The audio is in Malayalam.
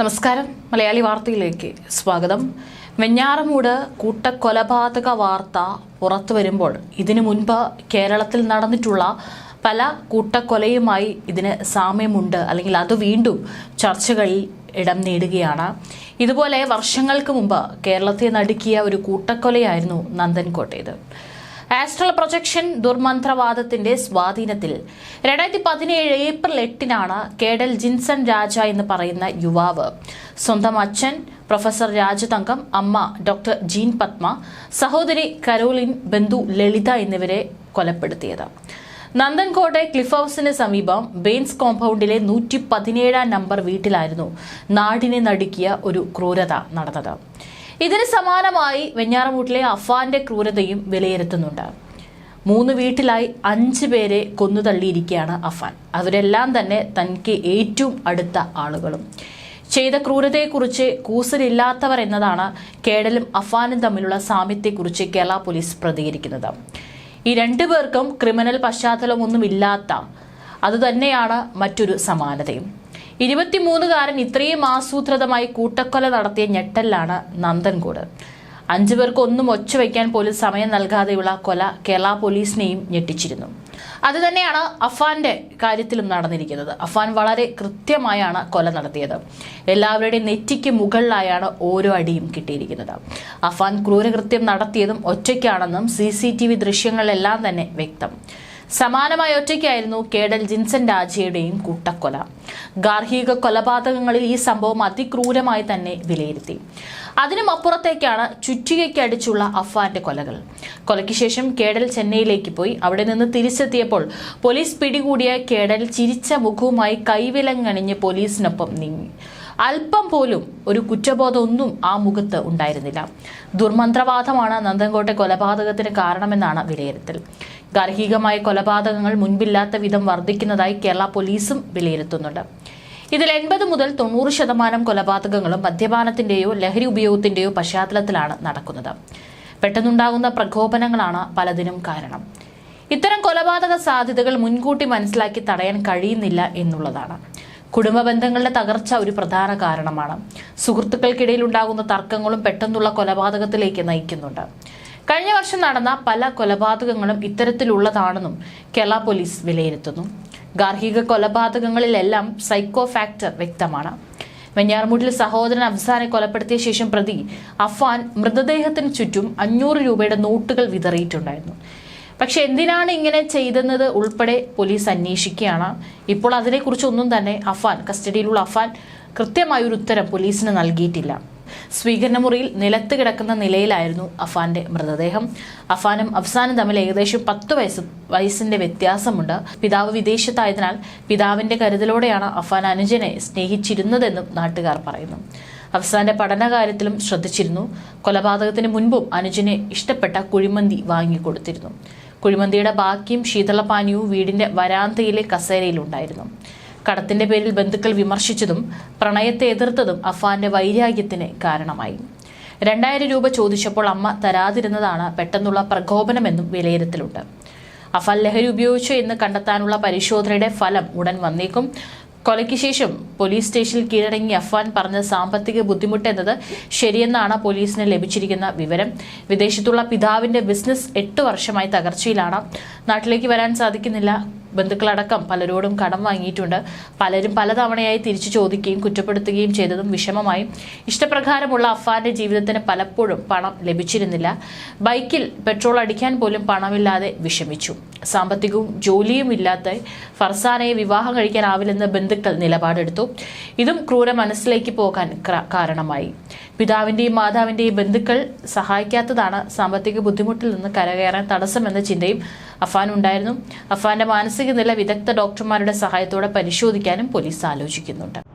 നമസ്കാരം. മലയാളി വാർത്തയിലേക്ക് സ്വാഗതം. വെഞ്ഞാറമൂട് കൂട്ടക്കൊലപാതക വാർത്ത പുറത്തു വരുമ്പോൾ ഇതിനു മുൻപ് കേരളത്തിൽ നടന്നിട്ടുള്ള പല കൂട്ടക്കൊലയുമായി ഇതിന് സാമ്യമുണ്ട്. അല്ലെങ്കിൽ അത് വീണ്ടും ചർച്ചകളിൽ ഇടം നേടുകയാണ്. ഇതുപോലെ വർഷങ്ങൾക്ക് മുമ്പ് കേരളത്തെ നടുക്കിയ ഒരു കൂട്ടക്കൊലയായിരുന്നു നന്ദൻകോട്ടേത്. ആസ്ട്രൽ പ്രൊജക്ഷൻ ദുർമന്ത്രവാദത്തിന്റെ സ്വാധീനത്തിൽ. രണ്ടായിരത്തി പതിനേഴ് ഏപ്രിൽ എട്ടിനാണ് കേഡൽ ജിൻസൺ രാജ എന്ന് പറയുന്ന യുവാവ്. സ്വന്തം അച്ഛൻ പ്രൊഫസർ രാജതങ്കം അമ്മ ഡോക്ടർ ജീൻ പത്മ സഹോദരി കരോലിൻ ബന്ധു ലളിത എന്നിവരെ കൊലപ്പെടുത്തിയത്. നന്ദൻകോട്ടെ ക്ലിഫ് ഹൗസിന് സമീപം ബെയിൻസ് കോമ്പൗണ്ടിലെ നൂറ്റി പതിനേഴാം നമ്പർ വീട്ടിലായിരുന്നു നാടിനെ നടുക്കിയ ഒരു ക്രൂരത നടന്നത്. ഇതിന് സമാനമായി വെഞ്ഞാറമൂട്ടിലെ അഫാന്റെ ക്രൂരതയും വിലയിരുത്തുന്നുണ്ട്. മൂന്ന് വീട്ടിലായി അഞ്ച് പേരെ കൊന്നു തള്ളിയിരിക്കുകയാണ് അഫാൻ. അവരെല്ലാം തന്നെ തനിക്ക് ഏറ്റവും അടുത്ത ആളുകളും. ചെയ്ത ക്രൂരതയെക്കുറിച്ച് കൂസലില്ലാത്തവർ എന്നതാണ് കേടലും അഫാനും തമ്മിലുള്ള സാമ്യത്തെക്കുറിച്ച് കേരള പോലീസ് പ്രതികരിക്കുന്നത്. ഈ രണ്ടു പേർക്കും ക്രിമിനൽ പശ്ചാത്തലമൊന്നുമില്ലാത്ത അതുതന്നെയാണ് മറ്റൊരു സമാനതയും. ഇരുപത്തിമൂന്നുകാരൻ ഇത്രയും ആസൂത്രിതമായി കൂട്ടക്കൊല നടത്തിയ ഞെട്ടലാണ് നന്ദൻകോട്. അഞ്ചു പേർക്ക് ഒന്നും ഒച്ച വയ്ക്കാൻ പോലും സമയം നൽകാതെയുള്ള കൊല കേരള പോലീസിനെയും ഞെട്ടിച്ചിരുന്നു. അതുതന്നെയാണ് അഫാന്റെ കാര്യത്തിലും നടന്നിരിക്കുന്നത്. അഫാൻ വളരെ കൃത്യമായാണ് കൊല നടത്തിയത്. എല്ലാവരുടെയും നെറ്റിക്ക് മുകളിലായാണ് ഓരോ അടിയും കിട്ടിയിരിക്കുന്നത്. അഫാൻ ക്രൂരകൃത്യം നടത്തിയതും ഒറ്റയ്ക്കാണെന്നും സി സി ടി വി ദൃശ്യങ്ങളിലെല്ലാം തന്നെ വ്യക്തം. സമാനമായ ഒറ്റയ്ക്കായിരുന്നു കേഡൽ ജിൻസൺ രാജയുടെയും കൂട്ടക്കൊല. ഗാർഹിക കൊലപാതകങ്ങളിൽ ഈ സംഭവം അതിക്രൂരമായി തന്നെ വിലയിരുത്തി. അതിനും അപ്പുറത്തേക്കാണ് ചുറ്റികയ്ക്കടിച്ചുള്ള അഫ്വാന്റെ കൊലകൾ. കൊലയ്ക്ക് ശേഷം കേഡൽ ചെന്നൈയിലേക്ക് പോയി. അവിടെ നിന്ന് തിരിച്ചെത്തിയപ്പോൾ പോലീസ് പിടികൂടിയ കേഡൽ ചിരിച്ച മുഖവുമായി കൈവിലങ്ങണിഞ്ഞ് പോലീസിനൊപ്പം നീങ്ങി. അല്പം പോലും ഒരു കുറ്റബോധമൊന്നും ആ മുഖത്ത് ഉണ്ടായിരുന്നില്ല. ദുർമന്ത്രവാദമാണ് നന്ദൻകോട്ടെ കൊലപാതകത്തിന് കാരണമെന്നാണ് വിലയിരുത്തൽ. ഗാർഹികമായ കൊലപാതകങ്ങൾ മുൻപില്ലാത്ത വിധം വർദ്ധിക്കുന്നതായി കേരള പോലീസും വിലയിരുത്തുന്നുണ്ട്. ഇതിൽ എൺപത് മുതൽ തൊണ്ണൂറ് ശതമാനം കൊലപാതകങ്ങളും മദ്യപാനത്തിന്റെയോ ലഹരി ഉപയോഗത്തിന്റെയോ പശ്ചാത്തലത്തിലാണ് നടക്കുന്നത്. പെട്ടെന്നുണ്ടാകുന്ന പ്രകോപനങ്ങളാണ് പലതിനും കാരണം. ഇത്തരം കൊലപാതക സാധ്യതകൾ മുൻകൂട്ടി മനസ്സിലാക്കി തടയാൻ കഴിയുന്നില്ല എന്നുള്ളതാണ്. കുടുംബ ബന്ധങ്ങളുടെ തകർച്ച ഒരു പ്രധാന കാരണമാണ്. സുഹൃത്തുക്കൾക്കിടയിൽ ഉണ്ടാകുന്ന തർക്കങ്ങളും പെട്ടെന്നുള്ള കൊലപാതകത്തിലേക്ക് നയിക്കുന്നുണ്ട്. കഴിഞ്ഞ വർഷം നടന്ന പല കൊലപാതകങ്ങളും ഇത്തരത്തിലുള്ളതാണെന്നും കേരള പോലീസ് വിലയിരുത്തുന്നു. ഗാർഹിക കൊലപാതകങ്ങളിലെല്ലാം സൈക്കോ ഫാക്ടർ വ്യക്തമാണ്. വെഞ്ഞാറമൂട്ടിൽ സഹോദരൻ അഫ്സാനെ കൊലപ്പെടുത്തിയ ശേഷം പ്രതി അഫാൻ മൃതദേഹത്തിന് ചുറ്റും അഞ്ഞൂറ് രൂപയുടെ നോട്ടുകൾ വിതറിയിട്ടുണ്ടായിരുന്നു. പക്ഷെ എന്തിനാണ് ഇങ്ങനെ ചെയ്തെന്നത് ഉൾപ്പെടെ പോലീസ് അന്വേഷിക്കുകയാണ്. ഇപ്പോൾ അതിനെക്കുറിച്ചൊന്നും തന്നെ അഫാൻ കസ്റ്റഡിയിലുള്ള അഫാൻ കൃത്യമായ ഒരു ഉത്തരം പോലീസിന് നൽകിയിട്ടില്ല. സ്വീകരണ മുറിയിൽ നിലത്ത് കിടക്കുന്ന നിലയിലായിരുന്നു അഫാന്റെ മൃതദേഹം. അഫാനും അഫ്സാനും തമ്മിൽ ഏകദേശം പത്ത് വയസ്സ് വയസ്സിന്റെ വ്യത്യാസമുണ്ട്. പിതാവ് വിദേശത്തായതിനാൽ പിതാവിന്റെ കരുതലോടെയാണ് അഫാൻ അനുജനെ സ്നേഹിച്ചിരുന്നതെന്നും നാട്ടുകാർ പറയുന്നു. അഫ്സാന്റെ പഠനകാര്യത്തിലും ശ്രദ്ധിച്ചിരുന്നു. കൊലപാതകത്തിന് മുൻപും അനുജനെ ഇഷ്ടപ്പെട്ട കുഴിമന്തി വാങ്ങിക്കൊടുത്തിരുന്നു. കുഴിമന്തിയുടെ ബാക്കിയും ശീതളപാനീയവും വീടിന്റെ വരാന്തയിലെ കസേരയിലുണ്ടായിരുന്നു. കടത്തിന്റെ പേരിൽ ബന്ധുക്കൾ വിമർശിച്ചതും പ്രണയത്തെ എതിർത്തതും അഫാന്റെ വൈരാഗ്യത്തിന് കാരണമായി. രണ്ടായിരം രൂപ ചോദിച്ചപ്പോൾ അമ്മ തരാതിരുന്നതാണ് പെട്ടെന്നുള്ള പ്രകോപനമെന്നും വിലയിരുത്തലുണ്ട്. അഫാൻ ലഹരി ഉപയോഗിച്ചു എന്ന് കണ്ടെത്താനുള്ള പരിശോധനയുടെ ഫലം ഉടൻ വന്നേക്കും. കൊലയ്ക്ക് ശേഷം പോലീസ് സ്റ്റേഷനിൽ കീഴടങ്ങി അഫ്വാൻ പറഞ്ഞ സാമ്പത്തിക ബുദ്ധിമുട്ട് എന്നത് ശരിയെന്നാണ് പോലീസിന് ലഭിച്ചിരിക്കുന്ന വിവരം. വിദേശത്തുള്ള പിതാവിന്റെ ബിസിനസ് എട്ട് വർഷമായി തകർച്ചയിലാണ്. നാട്ടിലേക്ക് വരാൻ സാധിക്കുന്നില്ല. ബന്ധുക്കളടക്കം പലരോടും കടം വാങ്ങിയിട്ടുണ്ട്. പലരും പലതവണയായി തിരിച്ചു ചോദിക്കുകയും കുറ്റപ്പെടുത്തുകയും ചെയ്തതും വിഷമമായി. ഇഷ്ടപ്രകാരമുള്ള അഫാന്റെ ജീവിതത്തിന് പലപ്പോഴും പണം ലഭിച്ചിരുന്നില്ല. ബൈക്കിൽ പെട്രോൾ അടിക്കാൻ പോലും പണമില്ലാതെ വിഷമിച്ചു. സാമ്പത്തികവും ജോലിയും ഇല്ലാത്ത ഫർസാനയെ വിവാഹം കഴിക്കാനാവില്ലെന്ന് ബന്ധുക്കൾ നിലപാടെടുത്തു. ഇതും ക്രൂര മനസ്സിലേക്ക് പോകാൻ കാരണമായി. പിതാവിന്റെയും മാതാവിന്റെയും ബന്ധുക്കൾ സഹായിക്കാത്തതാണ് സാമ്പത്തിക ബുദ്ധിമുട്ടിൽ നിന്ന് കരകയറാൻ തടസ്സമെന്ന ചിന്തയും അഫാൻ ഉണ്ടായിരുന്നു. അഫാന്റെ മാനസിക നില വിദഗ്ധ ഡോക്ടർമാരുടെ സഹായത്തോടെ പരിശോധിക്കാനും പോലീസ് ആലോചിക്കുന്നുണ്ട്.